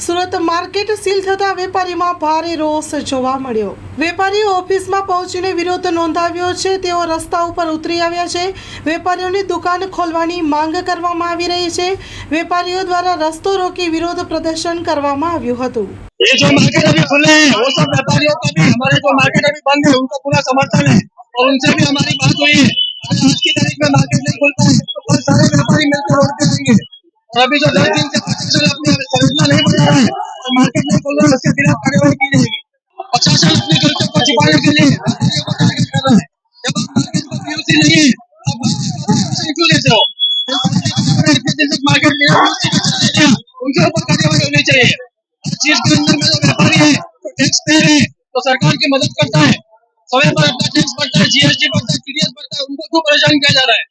Surat market seal થતા વેપારીમાં ભારે રોષ જોવા મળ્યો વેપારીઓ ઓફિસમાં પહોંચીને વિરોધ નોંધાવ્યો છે તેઓ રસ્તા ઉપર ઉતરી આવ્યા છે વેપારીઓની દુકાન ખોલવાની માંગ કરવામાં આવી રહી છે વેપારીઓ દ્વારા રસ્તો રોકી વિરોધ પ્રદર્શન કરવામાં આવ્યું હતું ये जो मार्केट अभी खुले हैं वो सब व्यापारियों का भी हमारे जो मार्केट अभी बंद है उनका पूरा समर्थन है और उनसे भी हमारी बात हुई है अगर आज की तारीख में मार्केट नहीं खुलता है अभी जो दस दिन संरचना नहीं बना रहा है और मार्केट नहीं खुल रहा है, उसके की जाएगी। प्रशासन अपने को छिपाने के लिए दिया उनके ऊपर होनी चाहिए। में तो तो सरकार की मदद करता है। समय पर अपना टैक्स भरता है जीएसटी बढ़ता है टीडीएस भरता है, उनको क्यों परेशान किया जा रहा है?